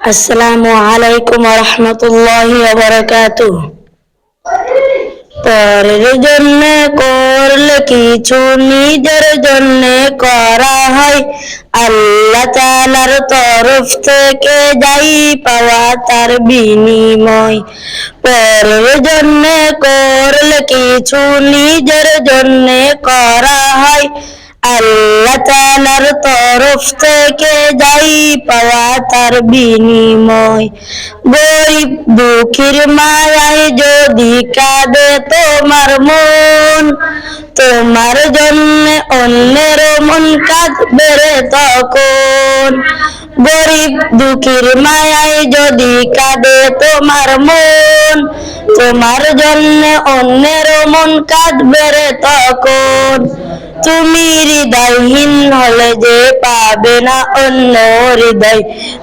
আসসালামু আলাইকুম রহমতুল্লাহি বারাকাতুহ পরের জন্য করলে কিছু নিজের জন্য করা হয়। আল্লাহ তালার তরফ থেকে যাই পাওয়া তার বিনিময়। পরের জন্য করলে কিছু নিজের জন্য করা হয়। আল্লাহ তালার তরফ থেকে যাই পাওয়া তার বিনিময়। গরিব দুঃখীর মায়ায় যদি কাঁদে তোমার মন, তোমার জন্য অন্যের মন কাঁদবে তখন। গরিব দুঃখীর মায়ায় যদি কাঁদে তোমার মন, তোমার জন্য অন্যের মন কাঁদবে তখন। তুমি হৃদয়হীন হলে যে পাবে না অন্য হৃদয়।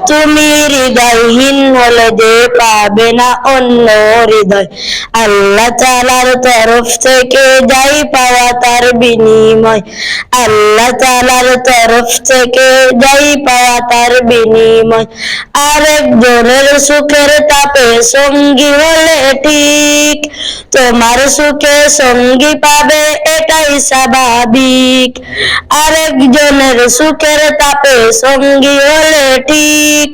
তুমি হৃদয়হীন হলে যে পাবে না অন্য হৃদয়। আল্লাহ তালার তরফ থেকে যাই পাওয়া তার বিনিময়। আল্লাহ তালার তরফ থেকে যাই পাওয়া তার বিনিময়। আরেকজনের সুখের তাপে সঙ্গী হলে ঠিক। তোমার সুখে সঙ্গী পাবে এটাই স্বাভাবিক। আরেকজনের সুখের তাপে সঙ্গী হলে ঠিক।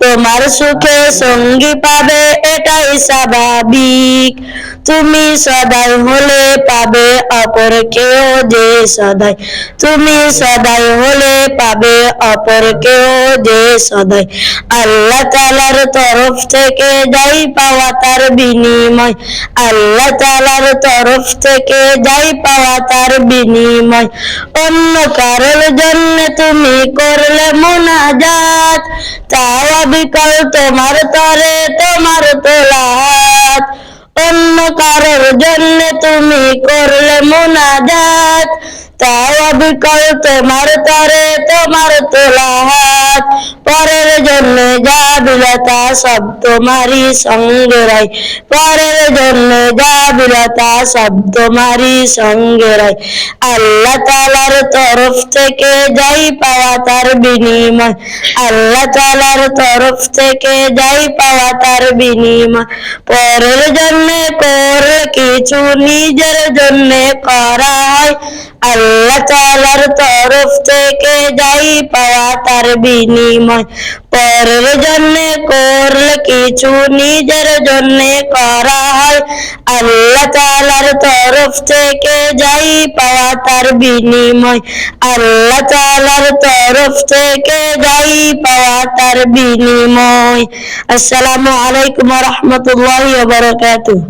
তোমার সুখে সঙ্গী পাবে স্বাভাবিক। তুমি সদাই হলে পাবে অপর কেউ যে সদাই। তুমি সদাই হলে পাবে অপর কেউ যে সদাই। আল্লাহ তালার তরফ থেকে যাই পাওয়া তার বিনিময়। আল্লাহ তালার তরফ থেকে যাই পাওয়া তার বিনিময়। অন্য কারোর জন্য তুমি করলে মোনাজাত। তাও বিকল তোমার তরে তোমার তোলাত অন্য কারোর জন্য তুমি করলে মোনাজাত। তাও বিকল তোমার তারে তোমার তোলা হাত। পরের জন্য যা বিলাতা সব তোমারই সঙ্গে রাই পরের জন্য যা বিলাতা সব তোমারই সঙ্গে রাই আল্লাহ তালার তরফ থেকে যাই পাওয়া তার বিনিময় আল্লাহ তালার তরফ থেকে যাই পাওয়া তার বিনিময় পরের জন্য করলে কিছু নিজের জন্য করা হয় আল্লাহ তালার তরফ থেকে যাই পাওয়া তার বিনিময় পরের জন্যে করলে কিছু নিজের জন্যে করা হয়। আল্লাহ তালার তরফ থেকে যাই পাওয়া তার বিনিময়। আল্লাহ তালার তরফ থেকে যাই পাওয়া তার বিনিময়। আসসালামু আলাইকুম রহমতুল্লাহ বারকাতুহ।